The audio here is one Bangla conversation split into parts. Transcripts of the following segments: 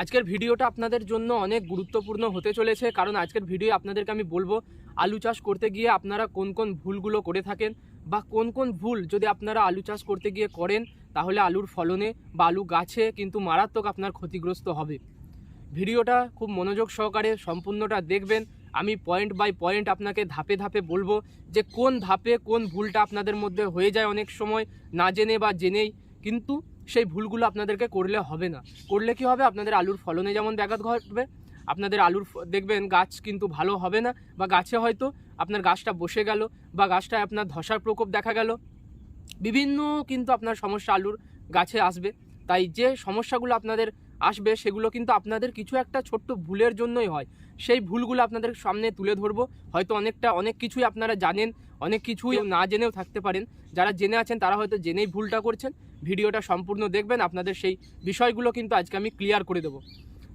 আজকের ভিডিওটা আপনাদের জন্য অনেক গুরুত্বপূর্ণ হতে চলেছে, কারণ আজকের ভিডিও আপনাদেরকে আমি বলব, আলু চাষ করতে গিয়ে আপনারা কোন কোন ভুলগুলো করে থাকেন বা কোন কোন ভুল যদি আপনারা আলু চাষ করতে গিয়ে করেন, তাহলে আলুর ফলনে বা আলু গাছে কিন্তু মারাত্মক আপনার ক্ষতিগ্রস্ত হবে। ভিডিওটা খুব মনোযোগ সহকারে সম্পূর্ণটা দেখবেন। আমি পয়েন্ট বাই পয়েন্ট আপনাকে ধাপে ধাপে বলব যে কোন ধাপে কোন ভুলটা আপনাদের মধ্যে হয়ে যায় অনেক সময়, না জেনে বা জেনেই। কিন্তু সেই ভুলগুলো আপনাদেরকে করলে হবে না। করলে কি হবে? আপনাদের আলুর ফলনে যেমন ব্যাঘাত ঘটবে, আপনাদের আলুর দেখবেন গাছ কিন্তু ভালো হবে না বা গাছে হয়তো আপনার গাছটা বসে গেল বা গাছটায় আপনার ধসার প্রকোপ দেখা গেল। বিভিন্ন কিন্তু আপনার সমস্যা আলুর গাছে আসবে। তাই যে সমস্যাগুলো আপনাদের আসবে, সেগুলো কিন্তু আপনাদের কিছু একটা ছোট্ট ভুলের জন্যই হয়। সেই ভুলগুলো আপনাদের সামনে তুলে ধরবো। হয়তো অনেকটা, অনেক কিছুই আপনারা জানেন, অনেক কিছুই না জেনেও থাকতে পারেন। যারা জেনে আছেন, তারা হয়তো জেনেই ভুলটা করছেন। ভিডিওটা সম্পূর্ণ দেখবেন, আপনাদের সেই বিষয়গুলো কিন্তু আজকে আমি ক্লিয়ার করে দেবো।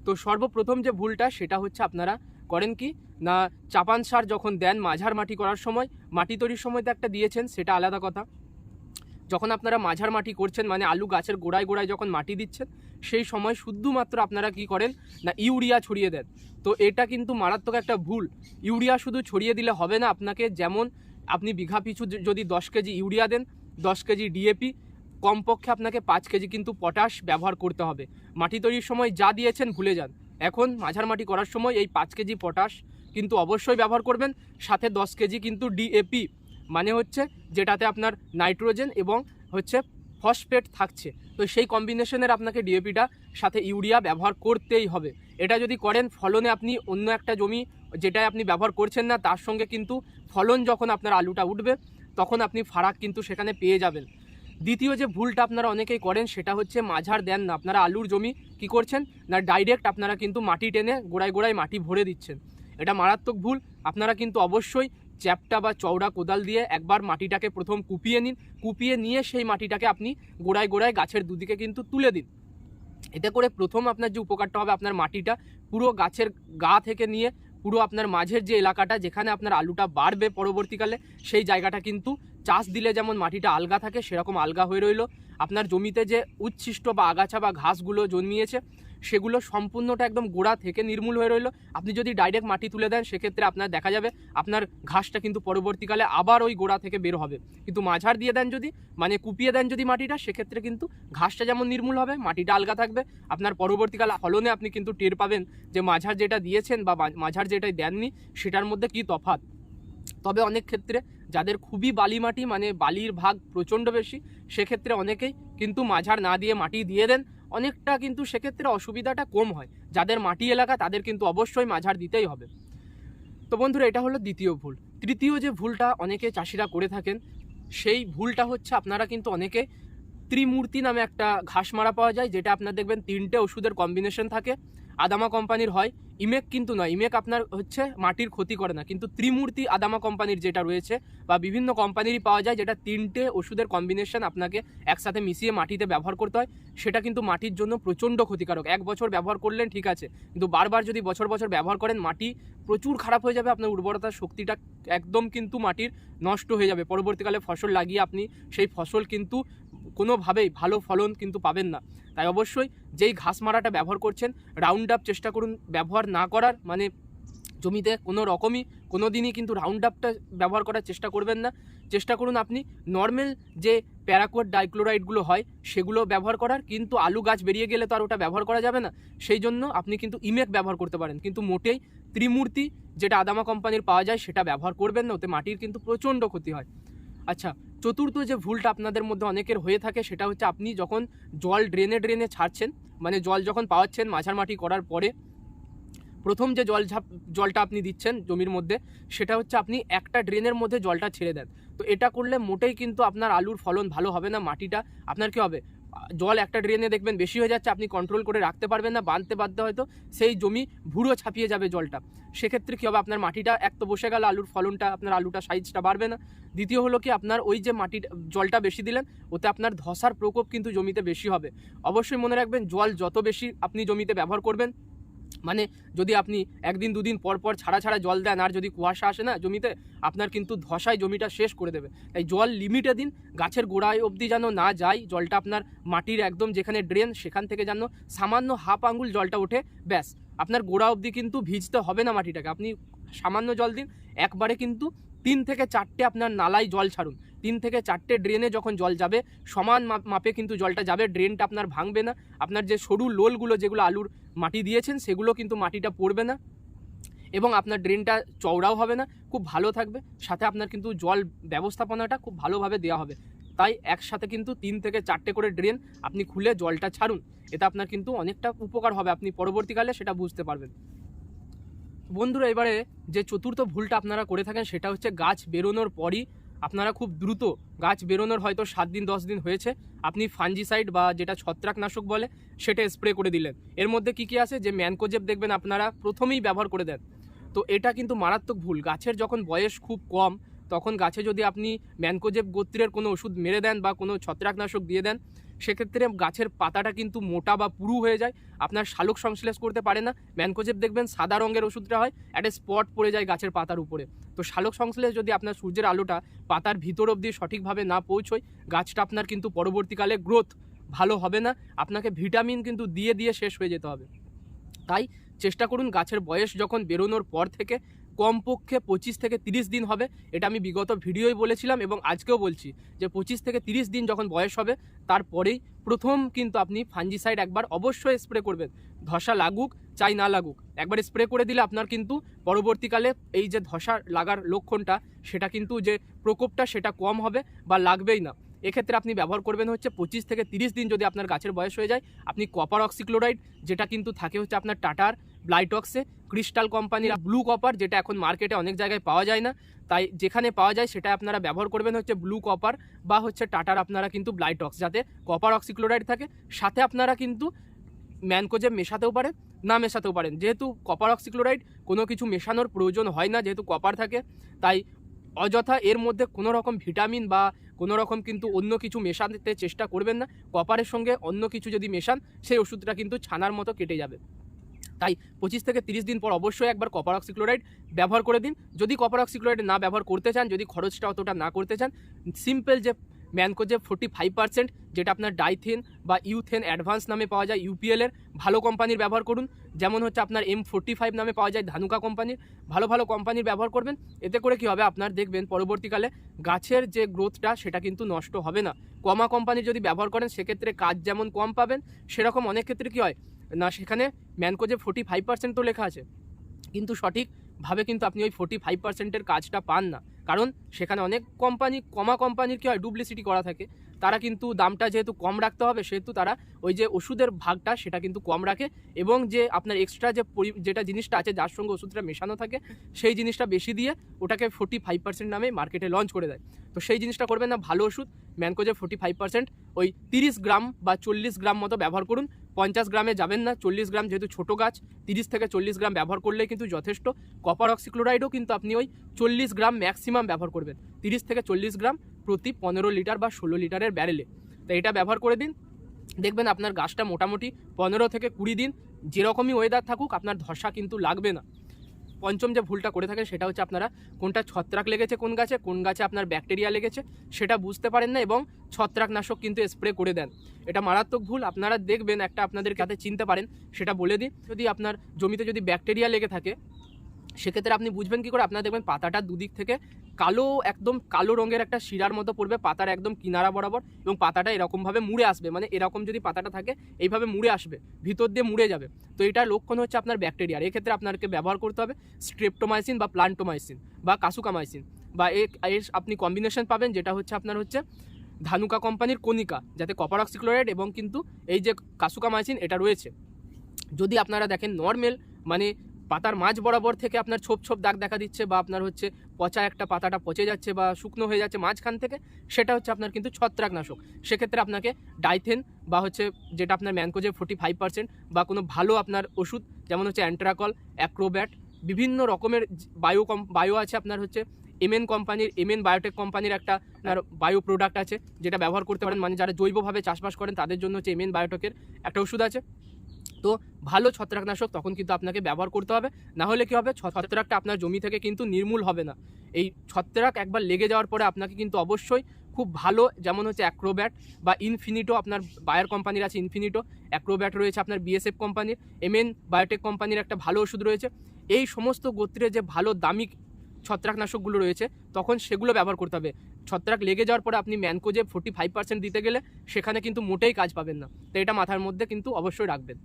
তো সর্বপ্রথম যে ভুলটা, সেটা হচ্ছে আপনারা করেন কি? না, চাপান সার যখন দেন মাঝার মাটি করার সময়, মাটি তৈরির সময় তো একটা দিয়েছেন, সেটা আলাদা কথা। যখন আপনারা মাঝার মাটি করছেন মানে আলু গাছের গোড়ায় গোড়ায় যখন মাটি দিচ্ছেন, সেই সময় শুধুমাত্র আপনারা কি করেন, না, ইউরিয়া ছড়িয়ে দেন। তো এটা কিন্তু মারাত্মক একটা ভুল। ইউরিয়া শুধু ছড়িয়ে দিলে হবে না, আপনাকে যেমন আপনি বিঘা পিছু যদি দশ কেজি ইউরিয়া দেন, দশ কেজি ডিএপি, কমপক্ষে আপনাকে পাঁচ কেজি কিন্তু পটাশ ব্যবহার করতে হবে। মাটি তৈরির সময় যা দিয়েছেন ভুলে যান। এখন মাঝার মাটি করার সময় এই পাঁচ কেজি পটাশ কিন্তু অবশ্যই ব্যবহার করবেন, সাথে দশ কেজি কিন্তু ডিএপি মানে হচ্ছে যেটাতে আপনার নাইট্রোজেন এবং হচ্ছে ফসফেট থাকছে। তো সেই কম্বিনেশনের আপনাকে ডিএপিটা সাথে ইউরিয়া ব্যবহার করতেই হবে। এটা যদি করেন, ফলনে আপনি অন্য একটা জমি যেটায় আপনি ব্যবহার করছেন না, তার সঙ্গে কিন্তু ফলন যখন আপনার আলুটা উঠবে, তখন আপনি ফারাক কিন্তু সেখানে পেয়ে যাবেন। দ্বিতীয় যে ভুলটা আপনারা অনেকেই করেন, সেটা হচ্ছে মাঝার দেন না। আপনারা আলুর জমি কি করছেন? না ডাইরেক্ট আপনারা কিন্তু মাটি টেনে গোড়ায় গোড়ায় মাটি ভরে দিচ্ছেন। এটা মারাত্মক ভুল। আপনারা কিন্তু অবশ্যই চ্যাপটা বা চওড়া কোদাল দিয়ে একবার মাটিটাকে প্রথম কুপিয়ে নিন। কুপিয়ে নিয়ে সেই মাটিটাকে আপনি গোড়ায় গোড়ায় গাছের দুদিকে কিন্তু তুলে দিন। এতে করে প্রথম আপনার যে উপকারটা হবে আপনার মাটিটা পুরো গাছের গা থেকে নিয়ে পুরো আপনার মাঝের যে এলাকাটা যেখানে আপনার আলুটা বাড়বে পরবর্তীকালে, সেই জায়গাটা কিন্তু চাষ দিলে যেমন মাটিটা আলগা থাকে, সেরকম আলগা হয়ে রইল। আপনার জমিতে যে উচ্ছিষ্ট বা আগাছা বা ঘাসগুলো জন্মিয়েছে সেগুলো সম্পূর্ণটা একদম গোড়া থেকে নির্মূল হয়ে রইল। আপনি যদি ডাইরেক্ট মাটি তুলে দেন, সেক্ষেত্রে আপনার দেখা যাবে আপনার ঘাসটা কিন্তু পরবর্তীকালে আবার ওই গোড়া থেকে বের হবে। কিন্তু মাঝার দিয়ে দেন যদি মানে কুপিয়ে দেন যদি মাটিটা, সেক্ষেত্রে কিন্তু ঘাসটা যেমন নির্মূল হবে, মাটিটা আলগা থাকবে। আপনার পরবর্তীকালে ফলনে আপনি কিন্তু টের পাবেন যে মাঝার যেটা দিয়েছেন বা মাঝার যেটা দেননি, সেটার মধ্যে কি তফাৎ। তবে অনেক ক্ষেত্রে যাদের খুবই বালি মাটি মানে বালির ভাগ প্রচণ্ড বেশি, সেক্ষেত্রে অনেকেই কিন্তু মাঝার না দিয়ে মাটি দিয়ে দেন। অনেকটা কিন্তু সেক্ষেত্রে অসুবিধাটা কম হয়। যাদের মাটি এলাকা, তাদের কিন্তু অবশ্যই মাঝার দিতেই হবে। তো বন্ধুরা, এটা হলো দ্বিতীয় ভুল। তৃতীয় যে ভুলটা অনেকে চাষিরা করে থাকেন, সেই ভুলটা হচ্ছে আপনারা কিন্তু অনেকে ত্রিমূর্তি নামে একটা ঘাস মারা পাওয়া যায়, যেটা আপনার দেখবেন তিনটে ওষুধের কম্বিনেশন থাকে। আদামা কোম্পানির হয়, ইমেক কিন্তু নয়, ইমেক আপনার হচ্ছে মাটির ক্ষতি করে না। কিন্তু ত্রিমূর্তি আদামা কোম্পানির যেটা রয়েছে, বা বিভিন্ন কোম্পানিরই পাওয়া যায়, যেটা তিনটে ওষুধের কম্বিনেশন আপনাকে একসাথে মিশিয়ে মাটিতে ব্যবহার করতে হয়। সেটা কিন্তু মাটির জন্য প্রচণ্ড ক্ষতিকারক। এক বছর ব্যবহার করলেন, ঠিক আছে। কিন্তু বারবার যদি বছর বছর ব্যবহার করেন, মাটি প্রচুর খারাপ হয়ে যাবে, আপনার উর্বরতার শক্তিটা একদম কিন্তু মাটির নষ্ট হয়ে যাবে। পরবর্তীকালে ফসল লাগিয়ে আপনি সেই ফসল কিন্তু কোনোভাবেই ভালো ফলন কিন্তু পাবেন না। তাই অবশ্যই যেই ঘাস মারাটা ব্যবহার করছেন রাউন্ড আপ চেষ্টা করুন ব্যবহার না করার। মানে জমিতে কোনো রকমই কোনো দিনই কিন্তু রাউন্ড আপটা ব্যবহার করার চেষ্টা করবেন না। চেষ্টা করুন আপনি নর্মাল যে প্যারাকোয়ার ডাইক্লোরাইডগুলো হয়, সেগুলো ব্যবহার করার। কিন্তু আলু গাছ বেরিয়ে গেলে তো আর ওটা ব্যবহার করা যাবে না। সেই জন্য আপনি কিন্তু ইমেক ব্যবহার করতে পারেন। কিন্তু মোটেই ত্রিমূর্তি যেটা আদামা কোম্পানির পাওয়া যায়, সেটা ব্যবহার করবেন না। ওতে মাটির কিন্তু প্রচণ্ড ক্ষতি হয়। আচ্ছা চতুর্থ যে ভুলটা আপনাদের মধ্যে অনেকের হয়ে থাকে, সেটা হচ্ছে আপনি যখন জল ড্রেনে ড্রেনে ছাড়ছেন মানে জল যখন পাওয়াচ্ছেন মাটি করার পরে, প্রথম যে জল ঝাপ, জলটা আপনি দিচ্ছেন জমির মধ্যে, সেটা হচ্ছে আপনি একটা ড্রেনের মধ্যে জলটা ছেড়ে দেন। তো এটা করলে মোটেই কিন্তু আপনার আলুর ফলন ভালো হবে না, মাটিটা, আপনার কি হবে? জল একটা ড্রেনে দেখবেন বেশি হয়ে যাচ্ছে, আপনি কন্ট্রোল করে রাখতে পারবেন না, বাঁধতে বাঁধতে হয়তো, সেই জমি ভুড়ো ছাপিয়ে যাবে জলটা। সেক্ষেত্রে কী হবে? আপনার মাটিটা এক তো বসে গেল, আলুর ফলনটা, আপনার আলুটা সাইজটা বাড়বে না। দ্বিতীয় হলো কি, আপনার ওই যে মাটির, জলটা বেশি দিলেন, ওতে আপনার ধসার প্রকোপ কিন্তু জমিতে বেশি হবে। অবশ্যই মনে রাখবেন, জল যত বেশি আপনি জমিতে ব্যবহার করবেন মানে যদি আপনি একদিন দুদিন পর পর ছাড়া ছাড়া জল দেন আর যদি কুয়াশা আসে না জমিতে, আপনার কিন্তু ধসায় জমিটা শেষ করে দেবে। তাই জল লিমিটে দিন, গাছের গোড়ায় অবধি যেন না যায় জলটা আপনার মাটির একদম যেখানে ড্রেন সেখান থেকে যেন সামান্য হাফ আঙ্গুল জলটা ওঠে, ব্যাস। আপনার গোড়া অবধি কিন্তু ভিজতে হবে না মাটিটাকে। আপনি সামান্য জল দিন, একবারে কিন্তু তিন থেকে চারটে আপনার নালায় জল ছাড়ুন। তিন থেকে চারটে ড্রেনে যখন জল যাবে, সমান মাপ- কিন্তু জলটা যাবে ড্রেনটা আপনার ভাঙবে না। আপনার যে সরু লোলগুলো যেগুলো আলুর মাটি দিয়েছেন, সেগুলো কিন্তু মাটিটা পড়বে না এবং আপনার ড্রেনটা চওড়াও হবে না। খুব ভালো থাকবে। সাথে আপনার কিন্তু জল ব্যবস্থাপনাটা খুব ভালোভাবে দেওয়া হবে। তাই একসাথে কিন্তু তিন থেকে চারটে করে ড্রেন আপনি খুলে জলটা ছাড়ুন। এতে আপনার কিন্তু অনেকটা উপকার হবে। আপনি পরবর্তীকালে সেটা বুঝতে পারবেন। বন্ধুরা, এবারে যে চতুর্থ ভুলটা আপনারা করে থাকেন, সেটা হচ্ছে গাছ বেরোনোর পরই আপনারা খুব দ্রুত গাছ বেরোনোর হয়তো সাত দিন, দশ দিন হয়েছে। আপনি ফাঞ্জিসাইড বা যেটা ছত্রাকনাশক বলে, সেটা স্প্রে করে দিলেন। এর মধ্যে কি কি আছে? যে ম্যানকোজেব দেখবেন আপনারা প্রথমেই ব্যবহার করে দেন। তো এটা কিন্তু মারাত্মক ভুল। গাছের যখন বয়স খুব কম, তখন গাছে যদি আপনি ম্যানকোজেব গোত্রের কোনো ওষুধ মেরে দেন বা কোনো ছত্রাকনাশক দিয়ে দেন সেক্ষেত্রে গাছের পাতাটা কিন্তু মোটা বা পুরু হয়ে যায়। আপনার শালক সংশ্লেষ করতে পারে না। ম্যানকোজেব দেখবেন সাদা রঙের ওষুধটা হয় একটা স্পট পড়ে যায় গাছের পাতার উপরে। তো শালক সংশ্লেষ যদি আপনার সূর্যের আলোটা পাতার ভিতর অবধি সঠিকভাবে না পৌঁছয়, গাছটা আপনার কিন্তু পরবর্তীকালে গ্রোথ ভালো হবে না। আপনাকে ভিটামিন কিন্তু দিয়ে দিয়ে শেষ হয়ে যেতে হবে। তাই চেষ্টা করুন গাছের বয়স যখন বেরোনোর পর থেকে কমপক্ষে পঁচিশ থেকে তিরিশ দিন হবে। এটা আমি বিগত ভিডিওই বলেছিলাম এবং আজকেও বলছি যে পঁচিশ থেকে তিরিশ দিন যখন বয়স হবে, তারপরেই প্রথম কিন্তু আপনি ফাঞ্জিসাইড একবার অবশ্যই স্প্রে করবেন। ধসা লাগুক, চাই না লাগুক। একবার স্প্রে করে দিলে আপনার কিন্তু পরবর্তীকালে এই যে ধসা লাগার লক্ষণটা, সেটা কিন্তু যে প্রকোপটা, সেটা কম হবে বা লাগবেই না। এক্ষেত্রে আপনি ব্যবহার করবেন হচ্ছে পঁচিশ থেকে তিরিশ দিন যদি আপনার গাছের বয়স হয়ে যায়, আপনি কপার অক্সিক্লোরাইড যেটা কিন্তু থাকে হচ্ছে আপনার টাটার ব্লাইটক্সে ক্রিস্টাল কোম্পানির ব্লু কপার যেটা এখন মার্কেটে অনেক জায়গায় পাওয়া যায় না। তাই যেখানে পাওয়া যায় সেটা আপনারা ব্যবহার করবেন হচ্ছে ব্লু কপার বা হচ্ছে টাটার আপনারা কিন্তু ব্লাইটক্স যাতে কপার অক্সিক্লোরাইড থাকে। সাথে আপনারা কিন্তু ম্যানকোজে মেশাতেও পারেন, না মেশাতেও পারেন। যেহেতু কপার অক্সিক্লোরাইড কোনো কিছু মেশানোর প্রয়োজন হয় না, যেহেতু কপার থাকে, তাই অযথা এর মধ্যে কোনো রকম ভিটামিন বা কোনো রকম কিন্তু অন্য কিছু মেশাতে চেষ্টা করবেন না। কপারের সঙ্গে অন্য কিছু যদি মেশান, সেই ওষুধটা কিন্তু ছানার মতো কেটে যাবে। তাই পঁচিশ থেকে তিরিশ দিন পর অবশ্যই একবার কপার অক্সিক্লোরাইড ব্যবহার করে দিন। যদি কপার অক্সিক্লোরাইড না ব্যবহার করতে চান, যদি খরচটা অতটা না করতে চান সিম্পল যে ম্যানকোজে ফোর্টি ফাইভ পার্সেন্ট যেটা আপনার ডাইথেন বা ইউথেন অ্যাডভান্স নামে পাওয়া যায় ইউপিএলের ভালো কোম্পানির ব্যবহার করুন। যেমন হচ্ছে আপনার এম ফোর্টি ফাইভ নামে পাওয়া যায়, ধানুকা কোম্পানির ভালো ভালো কোম্পানির ব্যবহার করবেন। এতে করে কি হবে? আপনার দেখবেন পরবর্তীকালে গাছের যে গ্রোথটা সেটা কিন্তু নষ্ট হবে না। কমা কোম্পানির যদি ব্যবহার করেন, সেক্ষেত্রে কাজ যেমন কম পাবেন, সেরকম অনেক ক্ষেত্রে কি হয়? না, সেখানে ম্যানকোজে ফোর্টি ফাইভ পার্সেন্ট তো লেখা আছে, কিন্তু সঠিকভাবে কিন্তু আপনি ওই ফোর্টি ফাইভ পার্সেন্টের কাজটা পান না। কারণ সেখানে অনেক কোম্পানি কমা কোম্পানির কি হয় ডুপ্লিসিটি করা থাকে। তারা কিন্তু দামটা যেহেতু কম রাখতে হবে, সেহেতু তারা ওই যে ওষুধের ভাগটা সেটা কিন্তু কম রাখে এবং যে আপনার এক্সট্রা যে যেটা জিনিসটা আছে, যার সঙ্গে ওষুধটা মেশানো থাকে, সেই জিনিসটা বেশি দিয়ে ওটাকে ফোর্টি ফাইভ পার্সেন্ট নামে মার্কেটে লঞ্চ করে দেয়। তো সেই জিনিসটা করবেন না, ভালো ওষুধ। ম্যানকোজে ফোর্টি ফাইভ পার্সেন্ট ওই তিরিশ গ্রাম বা চল্লিশ গ্রাম মতো ব্যবহার করুন পঞ্চাশ গ্রামে যাবেন না, চল্লিশ গ্রাম যেহেতু ছোটো গাছ, তিরিশ থেকে চল্লিশ গ্রাম ব্যবহার করলে কিন্তু যথেষ্ট। কপার অক্সিক্লোরাইডও কিন্তু আপনি ওই চল্লিশ গ্রাম ম্যাক্সিমাম ব্যবহার করবেন। তিরিশ থেকে চল্লিশ গ্রাম প্রতি পনেরো লিটার বা ষোলো লিটারের ব্যারেলে তো এটা ব্যবহার করে দিন। দেখবেন আপনার গাছটা মোটামুটি পনেরো থেকে কুড়ি দিন যেরকমই ওয়েদার থাকুক, আপনার ধসা কিন্তু লাগবে না। পঞ্চম যে ভুলটা করে থাকেন সেটা হচ্ছে আপনারা কোনটা ছত্রাক লেগেছে কোন গাছে কোন গাছে আপনার ব্যাকটেরিয়া লেগেছে সেটা বুঝতে পারেন না এবং ছত্রাকনাশক কিন্তু স্প্রে করে দেন। এটা মারাত্মক ভুল, আপনারা দেখবেন একটা আপনাদের কাছে চিনতে পারেন সেটা বলে দিই। যদি আপনার জমিতে যদি ব্যাকটেরিয়া লেগে থাকে সেক্ষেত্রে আপনি বুঝবেন কি করে? আপনারা দেখবেন পাতাটা দুদিক থেকে কালো, একদম কালো রঙের একটা শিরার মতো পড়বে, পাতার একদম কিনারা বরাবর এবং পাতাটা এরকমভাবে মুড়ে আসবে। মানে এরকম যদি পাতাটা থাকে, এইভাবে মুড়ে আসবে, ভিতর দিয়ে মুড়ে যাবে। তো এটার লক্ষণ হচ্ছে আপনার ব্যাকটেরিয়ার এক্ষেত্রে আপনাকে ব্যবহার করতে হবে স্ট্রেপ্টোমাইসিন বা প্লান্টোমাইসিন বা কাসুকামাইসিন। বা এর আপনি কম্বিনেশন পাবেন, যেটা হচ্ছে আপনার হচ্ছে ধানুকা কোম্পানির কনিকা যাতে কপার অক্সিক্লোরাইড এবং কিন্তু এই যে কাসুকামাইসিন, এটা রয়েছে। যদি আপনারা দেখেন নর্মেল মানে পাতার মাঝ বরাবর থেকে আপনার ছোপ ছোপ দাগ দেখা দিচ্ছে বা আপনার হচ্ছে পচা একটা পাতাটা পচে যাচ্ছে বা শুকনো হয়ে যাচ্ছে মাঝখান থেকে, সেটা হচ্ছে আপনার কিন্তু ছত্রাকনাশক। সেক্ষেত্রে আপনাকে ডাইথেন বা হচ্ছে যেটা আপনার ম্যানকোজে ফোর্টি ফাইভ পার্সেন্ট বা কোনো ভালো আপনার ওষুধ যেমন হচ্ছে অ্যান্ট্রাকল, অ্যাক্রোব্যাট, বিভিন্ন রকমের বায়ো কম, বায়ো আছে আপনার হচ্ছে এমএন কোম্পানির, এমএন বায়োটেক কোম্পানির একটা আপনার বায়ো প্রোডাক্ট আছে যেটা ব্যবহার করতে পারেন। মানে যারা জৈবভাবে চাষবাস করেন তাদের জন্য হচ্ছে এমএন বায়োটেকের একটা ওষুধ আছে। তো ভালো ছত্রাকনাশক তখন কিন্তু আপনাকে ব্যবহার করতে হবে। না হলে কি হবে? ছত্রাকটা আপনার জমি থেকে কিন্তু নির্মূল হবে না। এই ছত্রাক একবার লেগে যাওয়ার পরে আপনাকে কিন্তু অবশ্যই খুব ভালো যেমন হচ্ছে অ্যাক্রোব্যাট বা ইনফিনিটো আপনার বায়ার কোম্পানির আছে ইনফিনিটো। অ্যাক্রোব্যাট রয়েছে আপনার বিএসএফ কোম্পানির, এমএন বায়োটেক কোম্পানির একটা ভালো ওষুধ রয়েছে। এই সমস্ত গোত্রে যে ভালো দামি ছত্রাকনাশকগুলো রয়েছে, তখন সেগুলো ব্যবহার করতে হবে। ছত্রাক লেগে যাওয়ার পরে আপনি ম্যানকোজে ফোর্টি ফাইভ পার্সেন্ট দিতে গেলে সেখানে কিন্তু মোটেই কাজ পাবেন না। তো এটা মাথার মধ্যে কিন্তু অবশ্যই রাখবেন।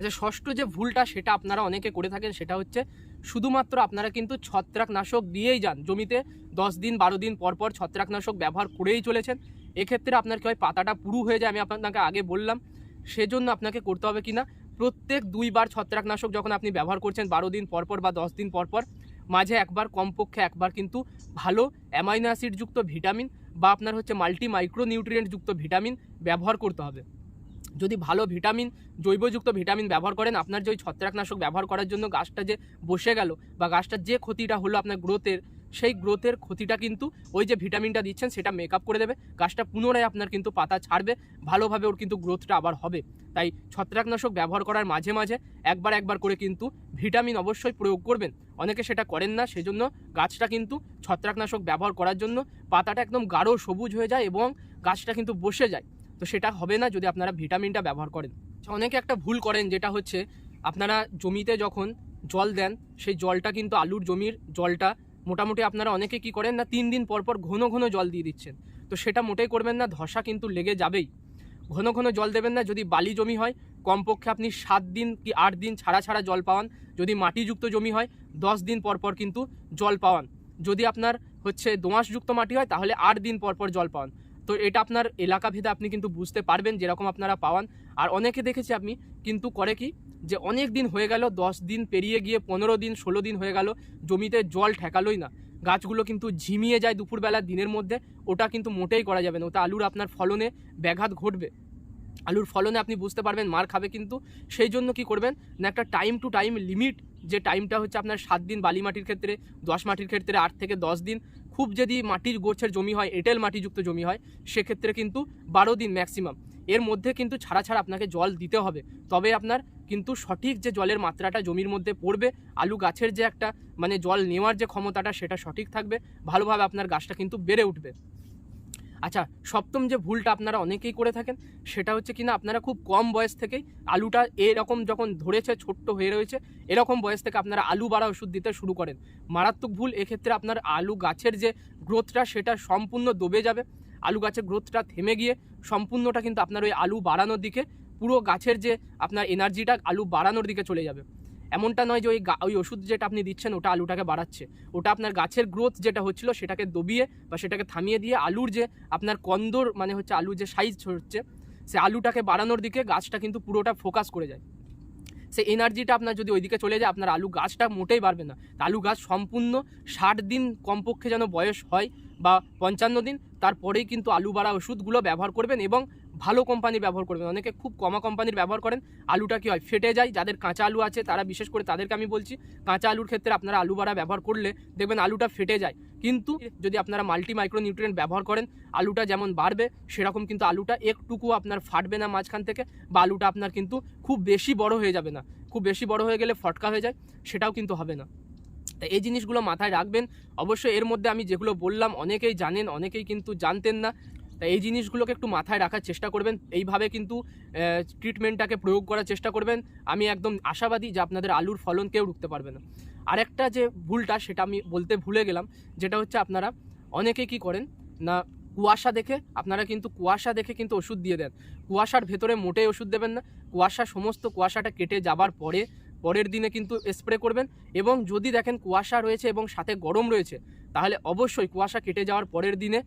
আচ্ছা ষষ্ঠ যে ভুলটা সেটা আপনারা অনেকে করে থাকেন, সেটা হচ্ছে শুধুমাত্র আপনারা কিন্তু ছত্রাকনাশক দিয়েই যান। জমিতে দশ দিন, বারো দিন পর পর ছত্রাকনাশক ব্যবহার করেই চলেছেন। এক্ষেত্রে আপনার কি হয়, পাতাটা পুরু হয়ে যায়, আমি আপনাকে আগে বললাম। সেজন্য আপনাকে করতে হবে কি না, প্রত্যেক দুইবার ছত্রাকনাশক যখন আপনি ব্যবহার করছেন, বারো দিন পর পর বা দশ দিন পর পর, মাঝে একবার, কমপক্ষে একবার কিন্তু ভালো অ্যামাইনো অ্যাসিডযুক্ত ভিটামিন বা আপনার হচ্ছে মাল্টি মাইক্রো নিউট্রিয়েন্টযুক্ত ভিটামিন ব্যবহার করতে হবে। যদি ভালো ভিটামিন, জৈবযুক্ত ভিটামিন ব্যবহার করেন, আপনার যে ওই ছত্রাকনাশক ব্যবহার করার জন্য গাছটা যে বসে গেল বা গাছটার যে ক্ষতিটা হলো আপনার গ্রোথের, সেই গ্রোথের ক্ষতিটা কিন্তু ওই যে ভিটামিনটা দিচ্ছেন সেটা মেকআপ করে দেবে। গাছটা পুনরায় আপনার কিন্তু পাতা ছাড়বে, ভালোভাবে ওর কিন্তু গ্রোথটা আবার হবে। তাই ছত্রাকনাশক ব্যবহার করার মাঝে মাঝে একবার একবার করে কিন্তু ভিটামিন অবশ্যই প্রয়োগ করবেন। অনেকে সেটা করেন না, সেজন্য গাছটা কিন্তু ছত্রাকনাশক ব্যবহার করার জন্য পাতাটা একদম গাঢ় সবুজ হয়ে যায় এবং গাছটা কিন্তু বসে যায়। তো সেটা হবে না যদি আপনারা ভিটামিনটা ব্যবহার করেন। অনেকে একটা ভুল করেন, যেটা হচ্ছে আপনারা জমিতে যখন জল দেন, সেই জলটা কিন্তু আলুর জমির জলটা মোটামুটি আপনারা অনেকে কি করেন না, তিন দিন পর পর ঘন ঘন জল দিয়ে দিচ্ছেন। তো সেটা মোটেই করবেন না, ধসা কিন্তু লেগে যাবেই। ঘন ঘন জল দেবেন না, যদি বালি জমি হয়, কমপক্ষে আপনি সাত দিন কি আট দিন ছাড়া ছাড়া জল পাওয়ান। যদি মাটিযুক্ত জমি হয়, দশ দিন পর পর কিন্তু জল পাওয়ান। যদি আপনার হচ্ছে দোঁয়াশযুক্ত মাটি হয়, তাহলে আট দিন পর পর জল পাওয়ান। তো এটা আপনার এলাকা ভেদে আপনি কিন্তু বুঝতে পারবেন যেরকম আপনারা পাওয়ান। আর অনেকে দেখেছি আপনি কিন্তু করে কি? যে অনেক দিন হয়ে গেল, দশ দিন পেরিয়ে গিয়ে পনেরো দিন, ষোলো দিন হয়ে গেল, জমিতে জল ঠেকালোই না। গাছগুলো কিন্তু ঝিমিয়ে যায় দুপুরবেলা দিনের মধ্যে, ওটা কিন্তু মোটেই করা যাবে না। ওটা আলুর আপনার ফলনে ব্যাঘাত ঘটবে। আলুর ফলনে আপনি বুঝতে পারবেন, মার খাবে কিন্তু। সেই জন্য কি করবেন? না একটা টাইম টু টাইম লিমিট যে টাইমটা হচ্ছে আপনার সাত দিন বালি মাটির ক্ষেত্রে, দশ মাটির ক্ষেত্রে, আট থেকে দশ দিন খুব যদি মাটির গোছের জমি হয়, এঁটেল মাটিযুক্ত জমি হয়, সেক্ষেত্রে কিন্তু বারো দিন ম্যাক্সিমাম এর মধ্যে কিন্তু ছাড়া ছাড়া আপনাকে জল দিতে হবে। তবে আপনার কিন্তু সঠিক যে জলের মাত্রাটা জমির মধ্যে পড়বে, আলু গাছের যে একটা মানে জল নেওয়ার যে ক্ষমতাটা, সেটা সঠিক থাকবে। ভালোভাবে আপনার গাছটা কিন্তু বেড়ে উঠবে। আচ্ছা সপ্তম যে ভুলটা আপনারা অনেকেই করে থাকেন, সেটা হচ্ছে কিনা আপনারা খুব কম বয়স থেকেই আলুটা এরকম যখন ধরেছে, ছোট্ট হয়ে রয়েছে, এরকম বয়স থেকে আপনারা আলু বাড়া ওষুধ দিতে শুরু করেন। মারাত্মক ভুল, এক্ষেত্রে আপনার আলু গাছের যে গ্রোথটা সেটা সম্পূর্ণ দবে যাবে। আলু গাছের গ্রোথটা থেমে গিয়ে সম্পূর্ণটা কিন্তু আপনার ওই আলু বাড়ানোর দিকে, পুরো গাছের যে আপনার এনার্জিটা আলু বাড়ানোর দিকে চলে যাবে। এমনটা নয় যে ওই ওই ওষুধ যেটা আপনি দিচ্ছেন, ওটা আলুটাকে বাড়াচ্ছে। ওটা আপনার গাছের গ্রোথ যেটা হচ্ছিল, সেটাকে দবিয়ে বা সেটাকে থামিয়ে দিয়ে আলুর যে আপনার কন্দর মানে হচ্ছে আলুর যে সাইজ হচ্ছে, সে আলুটাকে বাড়ানোর দিকে গাছটা কিন্তু পুরোটা ফোকাস করে যায়। সে এনার্জিটা আপনার যদি ওইদিকে চলে যায়, আপনার আলু গাছটা মোটেই বাড়বে না। আলু গাছ সম্পূর্ণ ষাট দিন কমপক্ষে যেন বয়স হয় বা পঞ্চান্ন দিন, তারপরেই কিন্তু আলু বাড়া ওষুধগুলো ব্যবহার করবেন এবং ভালো কোম্পানি ব্যবহার করবেন। অনেকে খুব কমা কোম্পানির ব্যবহার করেন, আলুটা কি হয়, ফেটে যায়, যাদের কাঁচা আলু আছে তারা বিশেষ করে তাদেরকে আমি বলছি, কাঁচা আলুর ক্ষেত্রে আপনারা আলু বাড়া ব্যবহার করলে দেখবেন আলুটা ফেটে যায়। কিন্তু যদি আপনারা মাল্টি মাইক্রো নিউট্রিয়েন্ট ব্যবহার করেন, আলুটা যেমন বাড়বে, সেরকম কিন্তু আলুটা একটুকু আপনার ফাটবে না মাঝখান থেকে বা আলুটা আপনার কিন্তু খুব বেশি বড় হয়ে যাবে না। খুব বেশি বড় হয়ে গেলে ফটকা হয়ে যায়, সেটাও কিন্তু হবে না। তা এই জিনিসগুলো মাথায় রাখবেন। অবশ্যই এর মধ্যে আমি যেগুলো বললাম, অনেকেই জানেন, অনেকেই কিন্তু জানতেন না তা এই জিনিসগুলোকে একটু মাথায় রাখার চেষ্টা করবেন। এইভাবে কিন্তু ট্রিটমেন্টটাকে প্রয়োগ করার চেষ্টা করবেন। আমি একদম আশাবাদী যে আপনাদের আলুর ফলন কেউ রুখতে পারবে না। আরেকটা যে ভুলটা, সেটা আমি বলতে ভুলে গেলাম, যেটা হচ্ছে আপনারা অনেকে কি করেন না, কুয়াশা দেখে, আপনারা কিন্তু কুয়াশা দেখে কিন্তু ওষুধ দিয়ে দেন। কুয়াশার ভেতরে মোটেই ওষুধ দেবেন না। কুয়াশা, সমস্ত কুয়াশাটা কেটে যাবার পরে, পরের দিনে কিন্তু স্প্রে করবেন এবং যদি দেখেন কুয়াশা রয়েছে এবং সাথে গরম রয়েছে, তাহলে অবশ্যই কুয়াশা কেটে যাওয়ার পরের দিনে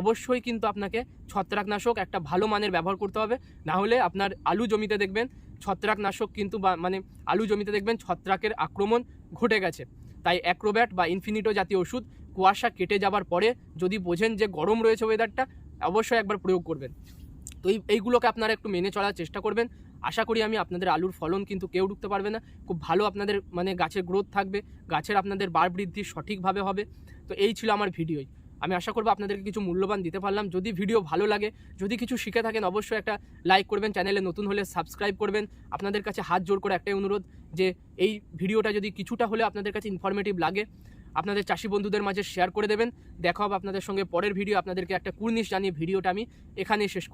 অবশ্যই কিন্তু আপনাকে ছত্রাকনাশক একটা ভালো মানের ব্যবহার করতে হবে। না হলে আপনার আলু জমিতে দেখবেন ছত্রাকনাশক কিন্তু মানে আলু জমিতে দেখবেন ছত্রাকের আক্রমণ ঘটে গেছে। তাই অ্যাক্রোব্যাট বা ইনফিনিটো জাতীয় ওষুধ কুয়াশা কেটে যাবার পরে যদি বোঝেন যে গরম রয়েছে ওয়েদারটা অবশ্যই একবার প্রয়োগ করবেন। তো এই, এইগুলোকে আপনারা একটু মেনে চলার চেষ্টা করবেন। আশা করি আমি আপনাদের আলুর ফলন কিন্তু কেউ ঢুকতে পারবে না। খুব ভালো আপনাদের মানে গাছের গ্রোথ থাকবে, গাছের আপনাদের বার বৃদ্ধি সঠিকভাবে হবে। তো এই ছিল আমার ভিডিওই আমি আশা করব আপনাদেরকে কিছু মূল্যবান দিতে পারলাম। যদি ভিডিও ভালো লাগে, যদি কিছু শিখে থাকেন, অবশ্যই একটা লাইক করবেন চ্যানেলে নতুন হলে সাবস্ক্রাইব করবেন। আপনাদের কাছে হাত জোর করে একটাই অনুরোধ যে, এই ভিডিওটা যদি কিছুটা হলে আপনাদের কাছে ইনফরমেটিভ লাগে, আপনাদের চাষি বন্ধুদের মাঝে শেয়ার করে দেবেন। দেখা হবে আপনাদের সঙ্গে পরের ভিডিও আপনাদেরকে একটা কুর্নিশ জানিয়ে ভিডিওটা আমি এখানেই শেষ করি